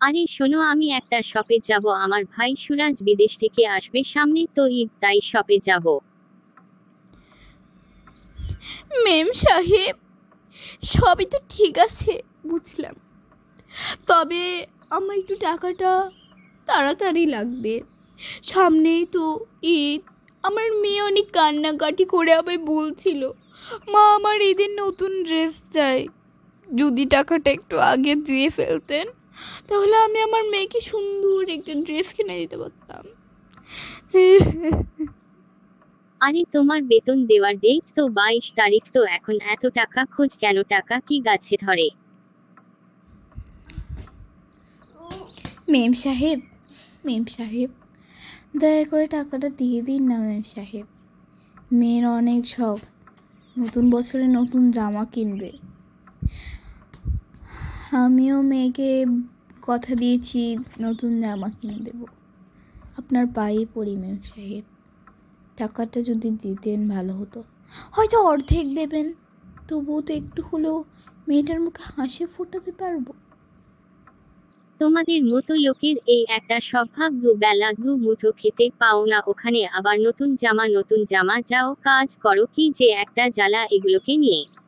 আরে শোনো, আমি একটা শপে যাব। আমার ভাই সুরাজ বিদেশ থেকে আসবে সামনে, তো ঈদ, তাই শপে যাব। মেম সাহেব, সবই তো ঠিক আছে, বুঝলাম। তবে আমার একটু টাকাটা তাড়াতাড়ি লাগবে। সামনেই তো ঈদ, আমার মেয়ে অনেক কান্নাকাটি করে আবার বলছিল, মা, আমার ঈদের নতুন ড্রেস চাই। যদি টাকাটা একটু আগে দিয়ে ফেলতেন। তাহলে আমি আমার মেয়েকে সুন্দর একটা ড্রেস কিনে দিতে পারতাম। আরে তোমার বেতন দেওয়ার ডেট তো বাইশ তারিখ তো এখন এত টাকা খোঁজ কেন টাকা? কি গাছে ধরে? মেম সাহেব মেম সাহেব দয়া করে টাকাটা দিয়ে দিন না মেম সাহেব। মেয়ের অনেক শখ নতুন বছরে নতুন জামা কিনবে। আমিও মেয়েকে কথা দিয়েছি, নতুন জামা কিনে দেব। আপনার পায়ে পড়ি মেম সাহেব। টাকাটা যদি দিতেন ভালো হতো। হয়তো অর্ধেক দেবেন। তবুও তো একটু হলেও মেয়েটার মুখে হাসি ফোটাতে পারব। তোমাদের মতো লোকের এই একটা স্বভাব দুবেলা দু মুঠো খেতে পাও না। ওখানে আবার নতুন জামা নতুন জামা। যাও, কাজ করো। কি যে একটা জ্বালা এগুলোকে নিয়ে।